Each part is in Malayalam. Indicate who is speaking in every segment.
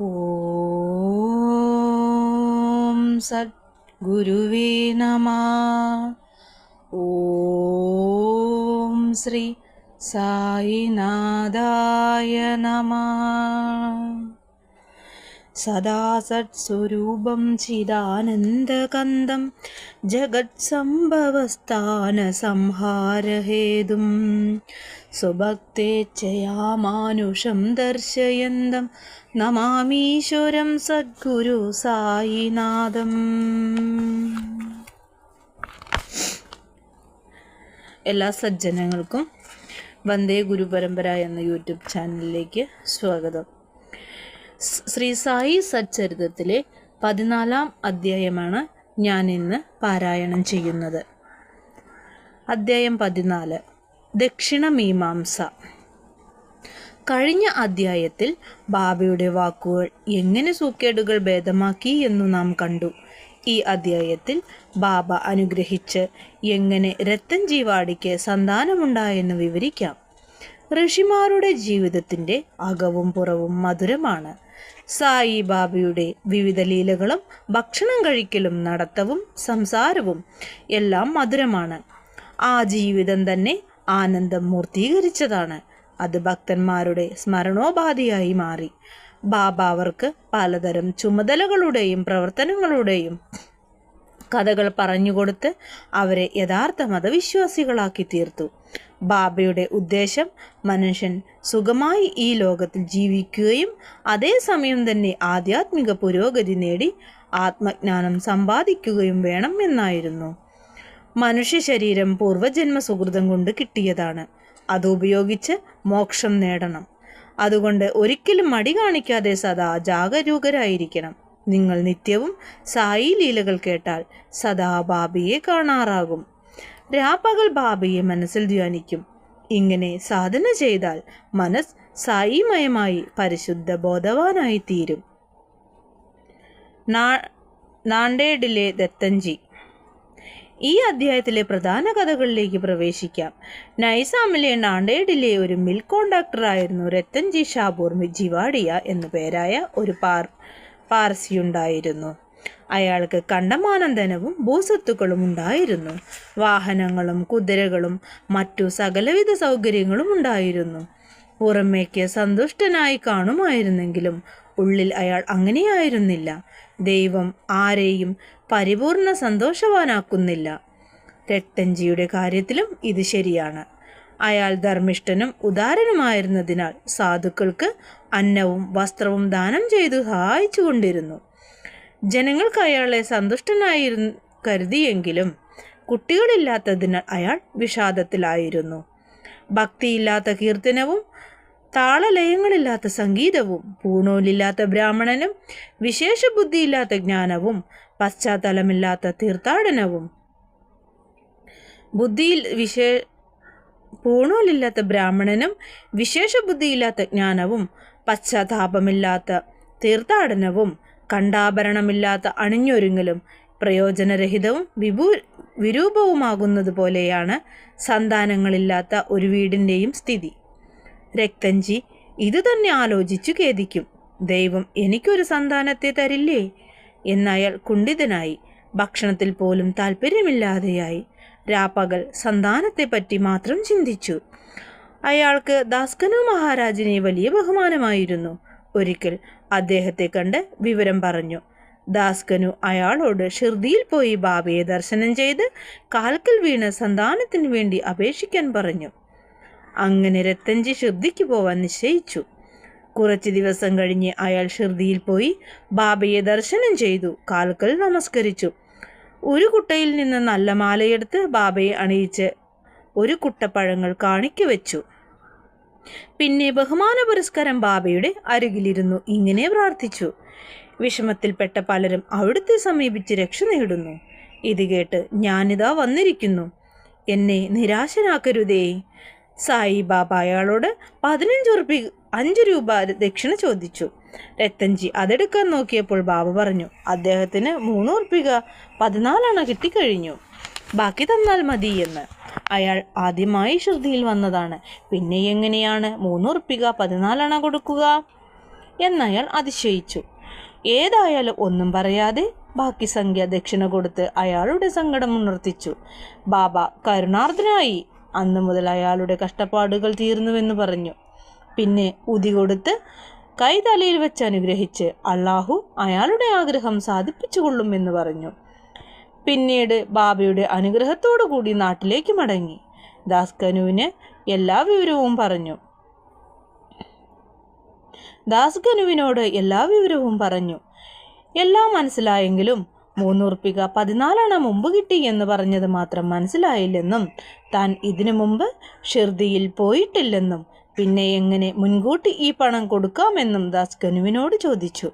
Speaker 1: ॐ सद्गुरुवे नमः। ॐ श्री सायिनादाय नमः। सदा सत्स्वरूपं चिदानन्दकन्दं जगत्सम्भवस्थानसंहारहेतुम् സ്വഭക്തേച്ഛയാ മാനുഷം ദർശയന്തം നമാമീശ്വരം സദ്ഗുരു സായിനാഥം. എല്ലാ സജ്ജനങ്ങൾക്കും വന്ദേ ഗുരു പരമ്പര എന്ന യൂട്യൂബ് ചാനലിലേക്ക് സ്വാഗതം. ശ്രീ സായി സച്ചരിതത്തിലെ പതിനാലാം അധ്യായമാണ് ഞാൻ ഇന്ന് പാരായണം ചെയ്യുന്നത്. അധ്യായം പതിനാല്. ദക്ഷിണ മീമാംസ. കഴിഞ്ഞ അധ്യായത്തിൽ ബാബയുടെ വാക്കുകൾ എങ്ങനെ സൂക്കേടുകൾ ഭേദമാക്കി എന്നു നാം കണ്ടു. ഈ അധ്യായത്തിൽ ബാബ അനുഗ്രഹിച്ച് എങ്ങനെ രത്തൻ ജീവാടിക്ക് സന്താനമുണ്ടായെന്ന് വിവരിക്കാം. ഋഷിമാരുടെ ജീവിതത്തിന്റെ അകവും പുറവും മധുരമാണ്. സായി ബാബയുടെ വിവിധ ലീലകളും ഭക്ഷണം കഴിക്കലും നടത്തവും സംസാരവും എല്ലാം മധുരമാണ്. ആ ജീവിതം തന്നെ ആനന്ദം മൂർത്തീകരിച്ചതാണ്. അത് ഭക്തന്മാരുടെ സ്മരണോപാധിയായി മാറി. ബാബ അവർക്ക് പലതരം ചുമതലകളുടെയും പ്രവർത്തനങ്ങളുടെയും കഥകൾ പറഞ്ഞുകൊടുത്ത് അവരെ യഥാർത്ഥ മതവിശ്വാസികളാക്കി തീർത്തു. ബാബയുടെ ഉദ്ദേശം മനുഷ്യൻ സുഖമായി ഈ ലോകത്തിൽ ജീവിക്കുകയും അതേസമയം തന്നെ ആധ്യാത്മിക പുരോഗതി നേടി ആത്മജ്ഞാനം സമ്പാദിക്കുകയും വേണം എന്നായിരുന്നു. മനുഷ്യ ശരീരം പൂർവജന്മ സുഹൃതം കൊണ്ട് കിട്ടിയതാണ്. അതുപയോഗിച്ച് മോക്ഷം നേടണം. അതുകൊണ്ട് ഒരിക്കലും മടി കാണിക്കാതെ സദാ ജാഗരൂകരായിരിക്കണം. നിങ്ങൾ നിത്യവും സായി ലീലകൾ കേട്ടാൽ സദാ ബാബിയെ കാണാറാകും. രാപ്പകൽ ബാബിയെ മനസ്സിൽ ധ്യാനിക്കും. ഇങ്ങനെ സാധന ചെയ്താൽ മനസ് സായിമയമായി പരിശുദ്ധ ബോധവാനായി തീരും നാണ്ടേഡിലെ ദത്തൻജി. ഈ അധ്യായത്തിലെ പ്രധാന കഥകളിലേക്ക് പ്രവേശിക്കാം. നൈസാമിലെ നാണ്ടേഡിലെ ഒരു മിൽ കോണ്ടാക്ടറായിരുന്നു രത്തൻജി ഷാബൂർ ജിവാഡിയ എന്നു പേരായ ഒരു പാർ പാർസിയുണ്ടായിരുന്നു. അയാൾക്ക് കണ്ടമാനന്ദനവും ഭൂസ്വത്തുക്കളും ഉണ്ടായിരുന്നു. വാഹനങ്ങളും കുതിരകളും മറ്റു സകലവിധ സൗകര്യങ്ങളും ഉണ്ടായിരുന്നു. പുറമേക്ക് സന്തുഷ്ടനായി കാണുമായിരുന്നെങ്കിലും ഉള്ളിൽ അയാൾ അങ്ങനെയായിരുന്നില്ല. ദൈവം ആരെയും പരിപൂർണ സന്തോഷവാനാക്കുന്നില്ല. തെട്ടഞ്ചിയുടെ കാര്യത്തിലും ഇത് ശരിയാണ്. അയാൾ ധർമ്മിഷ്ഠനും ഉദാരനുമായിരുന്നതിനാൽ സാധുക്കൾക്ക് അന്നവും വസ്ത്രവും ദാനം ചെയ്തു സഹായിച്ചു കൊണ്ടിരുന്നു ജനങ്ങൾക്ക് അയാളെ സന്തുഷ്ടനായി കരുതിയെങ്കിലും കുട്ടികളില്ലാത്തതിനാൽ അയാൾ വിഷാദത്തിലായിരുന്നു. ഭക്തിയില്ലാത്ത കീർത്തനവും താളലയങ്ങളില്ലാത്ത സംഗീതവും പൂണൂലില്ലാത്ത ബ്രാഹ്മണനും വിശേഷ ബുദ്ധിയില്ലാത്ത ജ്ഞാനവും പശ്ചാത്തലമില്ലാത്ത തീർത്ഥാടനവും. ബുദ്ധിയിൽ വിശേ പൂണൂലില്ലാത്ത ബ്രാഹ്മണനും വിശേഷ ബുദ്ധിയില്ലാത്ത ജ്ഞാനവും പശ്ചാത്താപമില്ലാത്ത തീർത്ഥാടനവും കണ്ടാഭരണമില്ലാത്ത അണിഞ്ഞൊരുങ്ങലും പ്രയോജനരഹിതവും വിഭൂ വിരൂപവുമാകുന്നത് പോലെയാണ് സന്താനങ്ങളില്ലാത്ത ഒരു വീടിന്റെയും സ്ഥിതി. രക്തഞ്ചി ഇതുതന്നെ ആലോചിച്ചു ഖേദിക്കും. ദൈവം എനിക്കൊരു സന്താനത്തെ തരില്ലേ? എന്നയാൾ കുണ്ഠിതനായി. ഭക്ഷണത്തിൽ പോലും താല്പര്യമില്ലാതെയായി രാപ്പകൽ സന്താനത്തെപ്പറ്റി മാത്രം ചിന്തിച്ചു. അയാൾക്ക് ദാസ്കനു മഹാരാജിനെ വലിയ ബഹുമാനമായിരുന്നു. ഒരിക്കൽ അദ്ദേഹത്തെ കണ്ട് വിവരം പറഞ്ഞു. ദാസ്കനു അയാളോട് ഷിർദിയിൽ പോയി ബാബയെ ദർശനം ചെയ്ത് കാൽക്കൽ വീണ് സന്താനത്തിന് വേണ്ടി അപേക്ഷിക്കാൻ പറഞ്ഞു. അങ്ങനെ രത്തഞ്ചി ഷിർദിക്ക് പോവാൻ നിശ്ചയിച്ചു. കുറച്ച് ദിവസം കഴിഞ്ഞ് അയാൾ ഷിർദിയിൽ പോയി ബാബയെ ദർശനം ചെയ്തു കാൽക്കൽ നമസ്കരിച്ചു. ഒരു കുട്ടയിൽ നിന്ന് നല്ല മാലയെടുത്ത് ബാബയെ അണിയിച്ച് ഒരു കുട്ടപ്പഴങ്ങൾ കാണിക്കു വെച്ചു. പിന്നെ ബഹുമാന പുരസ്കാരം ബാബയുടെ അരികിലിരുന്നു ഇങ്ങനെ പ്രാർത്ഥിച്ചു. വിഷമത്തിൽപ്പെട്ട പലരും അവിടുത്തെ സമീപിച്ച് രക്ഷ നേടുന്നു. ഇത് കേട്ട് ഞാനിതാ വന്നിരിക്കുന്നു. എന്നെ നിരാശനാക്കരുതേ. സായി ബാബ അയാളോട് പതിനഞ്ച് ഉറുപ്പി അഞ്ച് രൂപ ദക്ഷിണ ചോദിച്ചു. രത്തൻജി അതെടുക്കാൻ നോക്കിയപ്പോൾ ബാബ പറഞ്ഞു അദ്ദേഹത്തിന് മൂന്നുറുപ്പിക പതിനാലെണ്ണ പതിനാലണ കിട്ടിക്കഴിഞ്ഞു. ബാക്കി തന്നാൽ മതി എന്ന്. അയാൾ ആദ്യമായി ശ്രുതിയിൽ വന്നതാണ് പിന്നെ എങ്ങനെയാണ്? മൂന്നുറുപ്പിക പതിനാലെണ്ണ പതിനാലണ കൊടുക്കുക? എന്നയാൾ അതിശയിച്ചു. ഏതായാലും ഒന്നും പറയാതെ ബാക്കി സംഖ്യ ദക്ഷിണ കൊടുത്ത് അയാളുടെ സങ്കടം ഉണർത്തിച്ചു. ബാബ കരുണാർദ്രനായി. അന്നു മുതൽ അയാളുടെ കഷ്ടപ്പാടുകൾ തീർന്നുവെന്ന് പറഞ്ഞു. പിന്നെ ഉതി കൊടുത്ത് കൈ തലയിൽ വെച്ച് അനുഗ്രഹിച്ച് അള്ളാഹു അയാളുടെ ആഗ്രഹം സാധിപ്പിച്ചുകൊള്ളുമെന്ന് പറഞ്ഞു. പിന്നീട് ബാബയുടെ അനുഗ്രഹത്തോടു കൂടി നാട്ടിലേക്ക് മടങ്ങി. ദാസ്കനുവിന് എല്ലാ വിവരവും പറഞ്ഞു. ദാസ്കനുവിനോട് എല്ലാ വിവരവും പറഞ്ഞു. എല്ലാം മനസ്സിലായെങ്കിലും മൂന്നുറുപ്പിക പതിനാലാണ് മുമ്പ് കിട്ടി എന്ന് പറഞ്ഞത് മാത്രം മനസ്സിലായില്ലെന്നും താൻ ഇതിനു മുമ്പ് ഷിർദിയിൽ പോയിട്ടില്ലെന്നും പിന്നെ എങ്ങനെ മുൻകൂട്ടി ഈ പണം കൊടുക്കാമെന്നും ദാസ് കനുവിനോട് ചോദിച്ചു.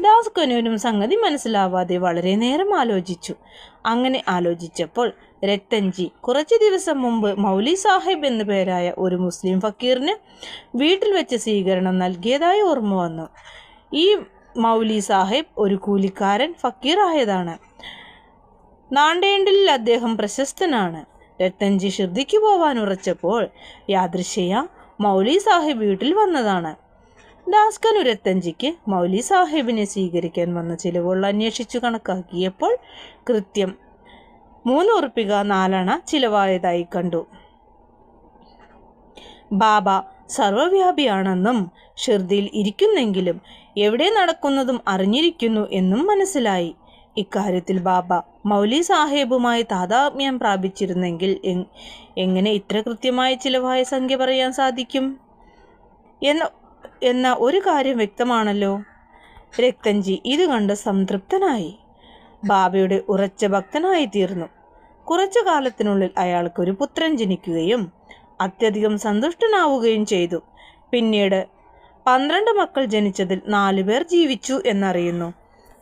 Speaker 1: ദാസ് കനുവിനും സംഗതി മനസ്സിലാവാതെ വളരെ നേരം ആലോചിച്ചു. അങ്ങനെ ആലോചിച്ചപ്പോൾ രത്തൻജി കുറച്ച് ദിവസം മുമ്പ് മൗലി സാഹിബ് എന്നു പേരായ ഒരു മുസ്ലിം ഫക്കീറിന് വീട്ടിൽ വെച്ച് സ്വീകരണം നൽകിയതായി ഓർമ്മ വന്നു. ഈ മൗലി സാഹിബ് ഒരു കൂലിക്കാരൻ ഫക്കീറായതാണ് നാണ്ടേണ്ടിൽ അദ്ദേഹം പ്രശസ്തനാണ്. രത്തൻജി ഷിർദിക്ക് പോവാൻ ഉറച്ചപ്പോൾ യാദൃശ്യ മൗലി സാഹിബ് വീട്ടിൽ വന്നതാണ്. ദാസ്കനു ഉരത്തഞ്ചിക്ക് മൗലി സാഹിബിനെ സ്വീകരിക്കാൻ വന്ന ചിലവുകൾ അന്വേഷിച്ചു കണക്കാക്കിയപ്പോൾ കൃത്യം മൂന്ന് ഉറുപ്പിക നാലണ ചിലവായതായി കണ്ടു. ബാബ സർവവ്യാപിയാണെന്നും ഷിർദിയിൽ ഇരിക്കുന്നെങ്കിലും എവിടെ നടക്കുന്നതും അറിഞ്ഞിരിക്കുന്നു എന്നും മനസ്സിലായി. ഇക്കാര്യത്തിൽ ബാബ മൗലി സാഹേബുമായി താതാത്മ്യം പ്രാപിച്ചിരുന്നെങ്കിൽ എങ്ങനെ ഇത്ര കൃത്യമായ ചിലവായ സംഖ്യ പറയാൻ സാധിക്കും? എന്ന എന്ന ഒരു കാര്യം വ്യക്തമാണല്ലോ. രക്തഞ്ചി ഇത് കണ്ട് സംതൃപ്തനായി. ബാബയുടെ ഉറച്ച ഭക്തനായി തീർന്നു. കുറച്ചു കാലത്തിനുള്ളിൽ അയാൾക്ക് ഒരു പുത്രൻ ജനിക്കുകയും അത്യധികം സന്തുഷ്ടനാവുകയും ചെയ്തു. പിന്നീട് പന്ത്രണ്ട് മക്കൾ ജനിച്ചതിൽ നാലുപേർ ജീവിച്ചു എന്നറിയുന്നു.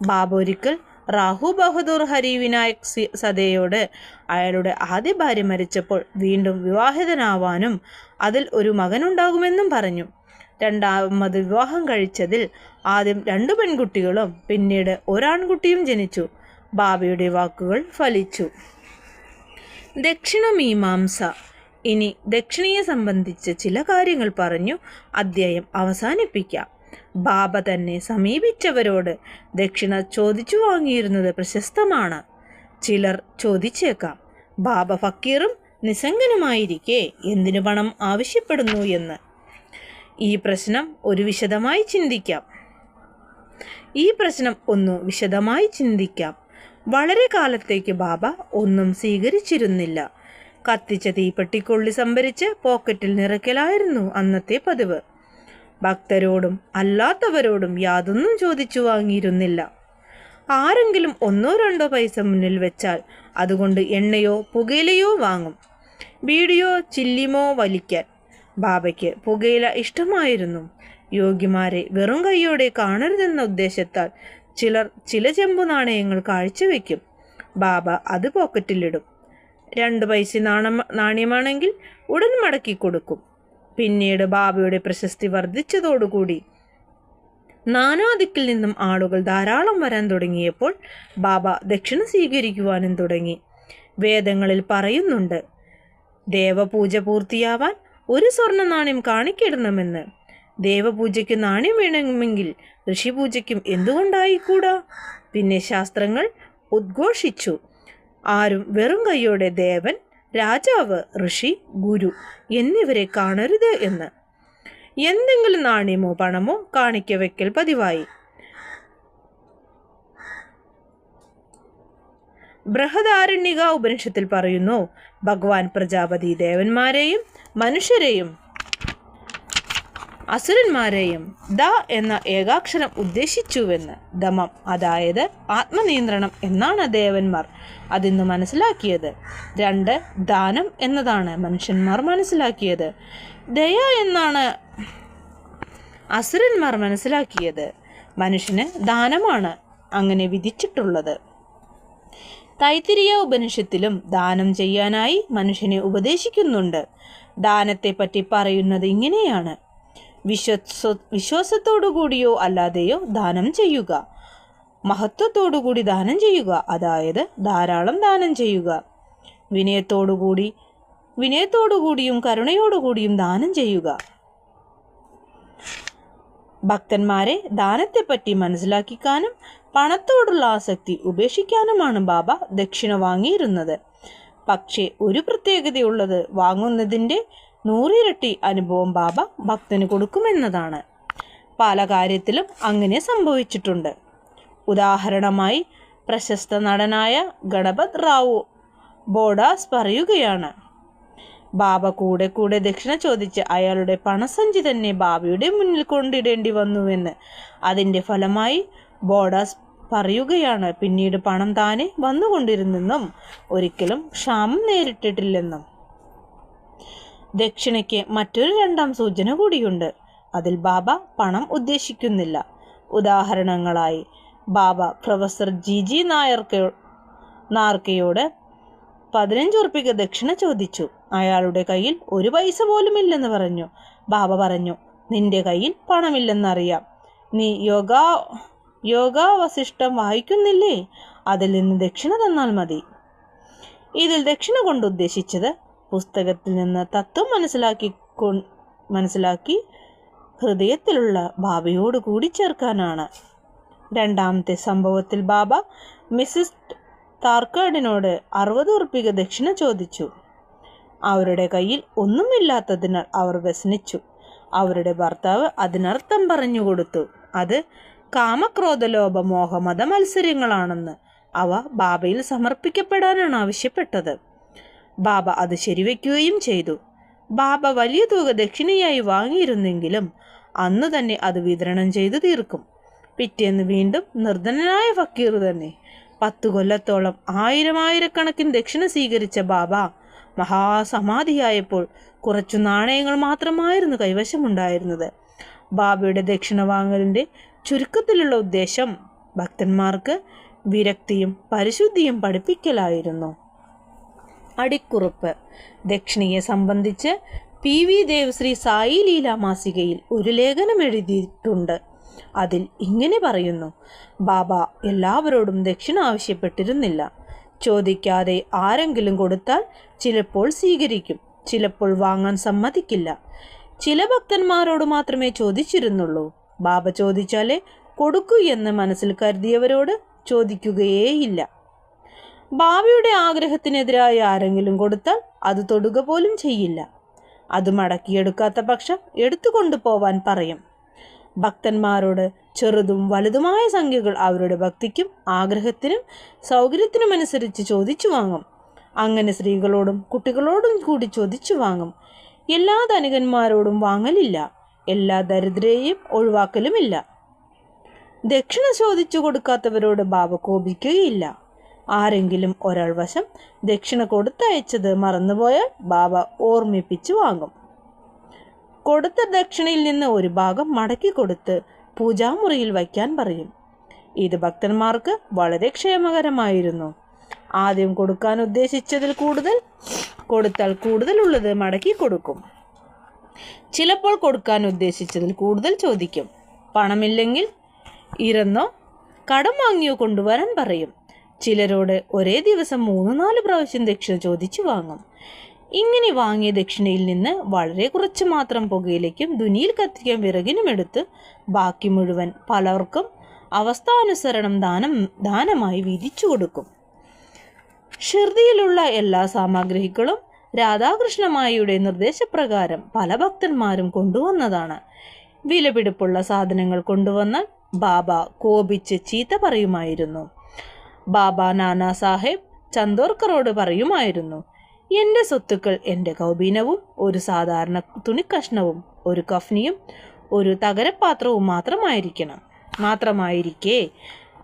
Speaker 1: ബാബ ഒരിക്കൽ റാഹു ബഹദൂർ ഹരി വിനായക് സദയോട് അയാളുടെ ആദ്യ ഭാര്യ മരിച്ചപ്പോൾ വീണ്ടും വിവാഹിതനാവാനും അതിൽ ഒരു മകനുണ്ടാകുമെന്നും പറഞ്ഞു. രണ്ടാമത് വിവാഹം കഴിച്ചതിൽ ആദ്യം രണ്ടു പെൺകുട്ടികളും പിന്നീട് ഒരാൺകുട്ടിയും ജനിച്ചു. ബാബയുടെ വാക്കുകൾ ഫലിച്ചു. ദക്ഷിണമീമാംസ ഇനി ദക്ഷിണയെ സംബന്ധിച്ച് ചില കാര്യങ്ങൾ പറഞ്ഞു അദ്ധ്യായം അവസാനിപ്പിക്കാം. ബാബ തന്നെ സമീപിച്ചവരോട് ദക്ഷിണ ചോദിച്ചു വാങ്ങിയിരുന്നത് പ്രശസ്തമാണ്. ചിലർ ചോദിച്ചേക്കാം ബാബ ഫക്കീറും നിസ്സംഗനുമായിരിക്കെ എന്തിനു പണം ആവശ്യപ്പെടുന്നു എന്ന്? ഈ പ്രശ്നം ഒരു വിശദമായി ചിന്തിക്കാം. ഈ പ്രശ്നം ഒന്ന് വിശദമായി ചിന്തിക്കാം. വളരെ കാലത്തേക്ക് ബാബ ഒന്നും സ്വീകരിച്ചിരുന്നില്ല. കത്തിച്ച തീപ്പെട്ടിക്കൊള്ളി സംഭരിച്ച് പോക്കറ്റിൽ നിറയ്ക്കലായിരുന്നു അന്നത്തെ പതിവ്. ഭക്തരോടും അല്ലാത്തവരോടും യാതൊന്നും ചോദിച്ചു വാങ്ങിയിരുന്നില്ല. ആരെങ്കിലും ഒന്നോ രണ്ടോ പൈസ മുന്നിൽ വെച്ചാൽ അതുകൊണ്ട് എണ്ണയോ പുകയിലയോ വാങ്ങും. ബീഡിയോ ചില്ലിമോ വലിക്കാൻ. ബാബയ്ക്ക് പുകയില ഇഷ്ടമായിരുന്നു. യോഗ്യമാരെ വെറും കൈയോടെ കാണരുതെന്ന ഉദ്ദേശത്താൽ ചിലർ ചില ചെമ്പു നാണയങ്ങൾ കാഴ്ചവെക്കും. ബാബ അത് പോക്കറ്റിലിടും. രണ്ട് പൈസ നാണ നാണയമാണെങ്കിൽ ഉടൻ മടക്കി കൊടുക്കും. പിന്നീട് ബാബയുടെ പ്രശസ്തി വർദ്ധിച്ചതോടുകൂടി. നാനാദിക്കിൽ നിന്നും ആളുകൾ ധാരാളം വരാൻ തുടങ്ങിയപ്പോൾ ബാബ ദക്ഷിണ സ്വീകരിക്കുവാനും തുടങ്ങി. വേദങ്ങളിൽ പറയുന്നുണ്ട് ദേവപൂജ പൂർത്തിയാവാൻ ഒരു സ്വർണ നാണ്യം കാണിക്കിടണമെന്ന് ദേവപൂജയ്ക്ക് നാണ്യം വേണമെങ്കിൽ ഋഷിപൂജയ്ക്കും എന്തുകൊണ്ടായിക്കൂടാ? പിന്നെ ശാസ്ത്രങ്ങൾ ഉദ്ഘോഷിച്ചു. ആരും വെറും കൈയോടെ ദേവൻ രാജാവ് ഋഷി ഗുരു എന്നിവരെ കാണരുത് എന്ന്. എന്തെങ്കിലും നാണ്യമോ പണമോ കാണിക്ക വെക്കൽ പതിവായി. ബൃഹദാരണ്യക ഉപനിഷത്തിൽ പറയുന്നു ഭഗവാൻ പ്രജാപതി ദേവന്മാരെയും മനുഷ്യരെയും അസുരന്മാരെയും ദ എന്ന ഏകാക്ഷരം ഉദ്ദേശിച്ചുവെന്ന് ദമം അതായത് ആത്മനിയന്ത്രണം എന്നാണ് ദേവന്മാർ അതിന്ന് മനസ്സിലാക്കിയത്. രണ്ട് ദാനം എന്നതാണ് മനുഷ്യന്മാർ മനസ്സിലാക്കിയത്. ദയ എന്നാണ് അസുരന്മാർ മനസ്സിലാക്കിയത്. മനുഷ്യന് ദാനമാണ് അങ്ങനെ വിധിച്ചിട്ടുള്ളത്. തൈത്തിരിയ ഉപനിഷത്തിലും ദാനം ചെയ്യാനായി മനുഷ്യനെ ഉപദേശിക്കുന്നുണ്ട്. ദാനത്തെപ്പറ്റി പറയുന്നത് ഇങ്ങനെയാണ്. വിശ്വസ കൂടിയോ അല്ലാതെയോ ദാനം ചെയ്യുക. മഹത്വത്തോടുകൂടി ദാനം ചെയ്യുക അതായത് ധാരാളം ദാനം ചെയ്യുക. വിനയത്തോടുകൂടി വിനയത്തോടുകൂടിയും കരുണയോടുകൂടിയും ദാനം ചെയ്യുക. ഭക്തന്മാരെ ദാനത്തെപ്പറ്റി മനസ്സിലാക്കിക്കാനും പണത്തോടുള്ള ആസക്തി ഉപേക്ഷിക്കാനുമാണ് ബാബ ദക്ഷിണ വാങ്ങിയിരുന്നത്. പക്ഷേ ഒരു പ്രത്യേകതയുള്ളത് വാങ്ങുന്നതിന്റെ നൂറിരട്ടി അനുഭവം ബാബ ഭക്തന് കൊടുക്കുമെന്നതാണ്. പല കാര്യത്തിലും അങ്ങനെ സംഭവിച്ചിട്ടുണ്ട്. ഉദാഹരണമായി പ്രശസ്ത നടനായ ഗണപത് റാവു ബോഡാസ് പറയുകയാണ് ബാബ കൂടെ കൂടെ ദക്ഷിണ ചോദിച്ച് അയാളുടെ പണസഞ്ചി തന്നെ ബാബയുടെ മുന്നിൽ കൊണ്ടിടേണ്ടി വന്നുവെന്ന് അതിന്റെ ഫലമായി ബോഡാസ് പറയുകയാണ്. പിന്നീട് പണം താനെ വന്നുകൊണ്ടിരുന്നെന്നും ഒരിക്കലും ക്ഷാമം നേരിട്ടിട്ടില്ലെന്നും. ദക്ഷിണയ്ക്ക് മറ്റൊരു രണ്ടാം സൂചന കൂടിയുണ്ട്. അതിൽ ബാബ പണം ഉദ്ദേശിക്കുന്നില്ല. ഉദാഹരണങ്ങളായി ബാബ പ്രൊഫസർ ജി ജി നായർക്ക് നാർക്കയോട് പതിനഞ്ച് ഉറുപ്പിക ദക്ഷിണ ചോദിച്ചു. അയാളുടെ കയ്യിൽ ഒരു പൈസ പോലും ഇല്ലെന്ന് പറഞ്ഞു. ബാബ പറഞ്ഞു നിന്റെ കയ്യിൽ പണമില്ലെന്നറിയാം. നീ യോഗ യോഗാവശിഷ്ടം വായിക്കുന്നില്ലേ? അതിൽ നിന്ന് ദക്ഷിണ തന്നാൽ മതി. ഇതിൽ ദക്ഷിണ കൊണ്ട് ഉദ്ദേശിച്ചത് പുസ്തകത്തിൽ നിന്ന് തത്വം മനസ്സിലാക്കി മനസ്സിലാക്കി ഹൃദയത്തിലുള്ള ബാബയോട് കൂടി ചേർക്കാനാണ്. രണ്ടാമത്തെ സംഭവത്തിൽ ബാബ മിസ്സിസ് താർക്കാടിനോട് അറുപത് ഉറുപ്പിക ദക്ഷിണ ചോദിച്ചു. അവരുടെ കയ്യിൽ ഒന്നുമില്ലാത്തതിനാൽ അവർ വ്യസനിച്ചു. അവരുടെ ഭർത്താവ് അതിനർത്ഥം പറഞ്ഞു കൊടുത്തു. അത് കാമക്രോധ ലോഭ മോഹമത മത്സരങ്ങളാണെന്ന് അവ ബാബയിൽ സമർപ്പിക്കപ്പെടാനാണ് ആവശ്യപ്പെട്ടത്. ബാബ അത് ശരിവെക്കുകയും ചെയ്തു. ബാബ വലിയ തുക ദക്ഷിണയായി വാങ്ങിയിരുന്നെങ്കിലും അന്ന് തന്നെ അത് വിതരണം ചെയ്തു തീർക്കും. പിറ്റേന്ന് വീണ്ടും നിർധനനായ ഫക്കീർ തന്നെ പത്തു കൊല്ലത്തോളം ആയിരം ആയിരക്കണക്കിന് ദക്ഷിണ സ്വീകരിച്ച ബാബ മഹാസമാധിയായപ്പോൾ കുറച്ചു നാണയങ്ങൾ മാത്രമായിരുന്നു കൈവശമുണ്ടായിരുന്നത്. ബാബയുടെ ദക്ഷിണ വാങ്ങലിന്റെ ചുരുക്കത്തിലുള്ള ഉദ്ദേശം ഭക്തന്മാർക്ക് വിരക്തിയും പരിശുദ്ധിയും പഠിപ്പിക്കലായിരുന്നു. അടിക്കുറിപ്പ്. ദക്ഷിണിയെ സംബന്ധിച്ച് പി വി ദേവശ്രീ സായി ലീല മാസികയിൽ ഒരു ലേഖനം എഴുതിയിട്ടുണ്ട്. അതിൽ ഇങ്ങനെ പറയുന്നു ബാബ എല്ലാവരോടും ദക്ഷിണ ആവശ്യപ്പെട്ടിരുന്നില്ല. ചോദിക്കാതെ ആരെങ്കിലും കൊടുത്താൽ ചിലപ്പോൾ സ്വീകരിക്കും ചിലപ്പോൾ വാങ്ങാൻ സമ്മതിക്കില്ല. ചില ഭക്തന്മാരോട് മാത്രമേ ചോദിച്ചിരുന്നുള്ളൂ. ബാബ ചോദിച്ചാലേ കൊടുക്കൂ എന്ന് മനസ്സിൽ കരുതിയവരോട് ചോദിക്കുകയേയില്ല. ബാബയുടെ ആഗ്രഹത്തിനെതിരായി ആരെങ്കിലും കൊടുത്താൽ അത് തൊടുക പോലും ചെയ്യില്ല. അത് മടക്കിയെടുക്കാത്ത പക്ഷം എടുത്തുകൊണ്ടു പോവാൻ പറയും. ഭക്തന്മാരോട് ചെറുതും വലുതുമായ സംഖ്യകൾ അവരുടെ ഭക്തിക്കും ആഗ്രഹത്തിനും സൗകര്യത്തിനുമനുസരിച്ച് ചോദിച്ചു വാങ്ങും. അങ്ങനെ സ്ത്രീകളോടും കുട്ടികളോടും കൂടി ചോദിച്ചു വാങ്ങും. എല്ലാ ധനികന്മാരോടും വാങ്ങലില്ല. എല്ലാ ദരിദ്രയെയും ഒഴിവാക്കലുമില്ല. ദക്ഷിണ ചോദിച്ചു കൊടുക്കാത്തവരോട് ബാബ കോപിക്കുകയില്ല. ആരെങ്കിലും ഒരാൾ വശം ദക്ഷിണ കൊടുത്തയച്ചത് മറന്നുപോയാൽ ബാബ ഓർമ്മിപ്പിച്ചു വാങ്ങും. കൊടുത്ത ദക്ഷിണയിൽ നിന്ന് ഒരു ഭാഗം മടക്കി കൊടുത്ത് പൂജാമുറിയിൽ വയ്ക്കാൻ പറയും. ഇത് ഭക്തന്മാർക്ക് വളരെ ക്ഷേമകരമായിരുന്നു. ആദ്യം കൊടുക്കാൻ ഉദ്ദേശിച്ചതിൽ കൂടുതൽ കൊടുത്താൽ കൂടുതലുള്ളത് മടക്കി കൊടുക്കും. ചിലപ്പോൾ കൊടുക്കാൻ ഉദ്ദേശിച്ചതിൽ കൂടുതൽ ചോദിക്കും. പണമില്ലെങ്കിൽ ഇരന്നോ കടം വാങ്ങിയോ കൊണ്ടുവരാൻ പറയും. ചിലരോട് ഒരേ ദിവസം മൂന്ന് നാല് പ്രാവശ്യം ദക്ഷിണ ചോദിച്ചു വാങ്ങും. ഇങ്ങനെ വാങ്ങിയ ദക്ഷിണയിൽ നിന്ന് വളരെ കുറച്ച് മാത്രം പുകയിലേക്കും ദുനിയിൽ കത്തിക്കാൻ വിറകിനും എടുത്ത് ബാക്കി മുഴുവൻ പലർക്കും അവസ്ഥാനുസരണം ദാനം ദാനമായി വിധിച്ചു കൊടുക്കും. ഷിർദിയിലുള്ള എല്ലാ സാമഗ്രികളും രാധാകൃഷ്ണമായിയുടെ നിർദ്ദേശപ്രകാരം പല ഭക്തന്മാരും കൊണ്ടുവന്നതാണ്. വിലപിടിപ്പുള്ള സാധനങ്ങൾ കൊണ്ടുവന്നാൽ ബാബ കോപിച്ച് ചീത്ത പറയുമായിരുന്നു. ബാബ നാനാ സാഹേബ് ചന്ദോർക്കറോട് പറയുമായിരുന്നു എന്റെ സ്വത്തുക്കൾ എന്റെ കൗബീനവും ഒരു സാധാരണ തുണിക്കഷ്ണവും ഒരു കഫ്നിയും ഒരു തകരപാത്രവും മാത്രമായിരിക്കണം. മാത്രമായിരിക്കെ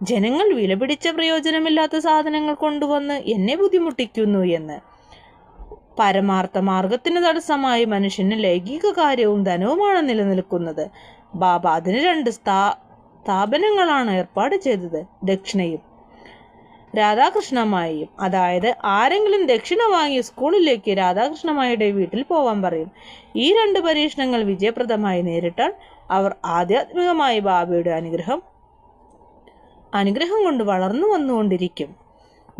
Speaker 1: ജനങ്ങൾ വിലപിടിച്ച പ്രയോജനമില്ലാത്ത സാധനങ്ങൾ കൊണ്ടുവന്ന് എന്നെ ബുദ്ധിമുട്ടിക്കുന്നു എന്ന്. പരമാർത്ഥ മാർഗത്തിന് തടസ്സമായി മനുഷ്യന് ലൈംഗിക കാര്യവും ധനവുമാണ് നിലനിൽക്കുന്നത്. ബാബ അതിന് രണ്ട് സ്ഥാ സ്ഥാപനങ്ങളാണ് ഏർപ്പാട് ചെയ്തത് ദക്ഷിണയും രാധാകൃഷ്ണമായും അതായത് ആരെങ്കിലും ദക്ഷിണ വാങ്ങി സ്കൂളിലേക്ക് രാധാകൃഷ്ണമായുടെ വീട്ടിൽ പോവാൻ പറയും. ഈ രണ്ട് പരീക്ഷണങ്ങൾ വിജയപ്രദമായി നേരിട്ടാൽ അവർ ആധ്യാത്മികമായി ബാബയുടെ അനുഗ്രഹം അനുഗ്രഹം കൊണ്ട് വളർന്നു വന്നുകൊണ്ടിരിക്കും.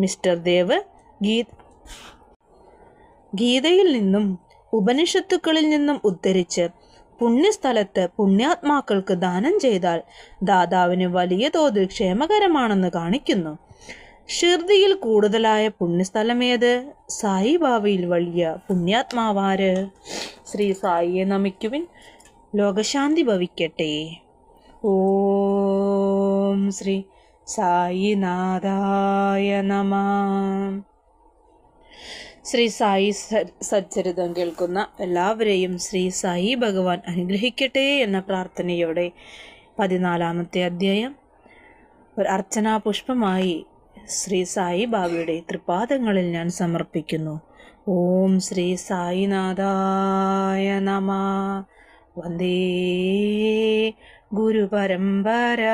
Speaker 1: മിസ്റ്റർ ദേവ് ഗീത് ഗീതയിൽ നിന്നും ഉപനിഷത്തുക്കളിൽ നിന്നും ഉദ്ധരിച്ച് പുണ്യസ്ഥലത്ത് പുണ്യാത്മാക്കൾക്ക് ദാനം ചെയ്താൽ ദാതാവിന് വലിയ തോതിൽ ക്ഷേമകരമാണെന്ന് കാണിക്കുന്നു. ഷിർദിയിൽ കൂടുതലായ പുണ്യസ്ഥലമേത്? സായിബാബയിൽ വലിയ പുണ്യാത്മാവാര്? ശ്രീ സായിയെ നമിക്കുവിൻ ലോകശാന്തി ഭവിക്കട്ടെ. ഓം ശ്രീ സായിനാഥായ നമ. ശ്രീ സായി സച്ചരിതം കേൾക്കുന്ന എല്ലാവരെയും ശ്രീ സായി ഭഗവാൻ അനുഗ്രഹിക്കട്ടെ എന്ന പ്രാർത്ഥനയോടെ പതിനാലാമത്തെ അധ്യായം. ഒരു അർച്ചനാ പുഷ്പമായി ശ്രീ സായി ബാബയുടെ തൃപാദങ്ങളിൽ ഞാൻ സമർപ്പിക്കുന്നു. ഓം ശ്രീ സായിനാഥായ നമ. വന്ദേ ഗുരുപരമ്പര.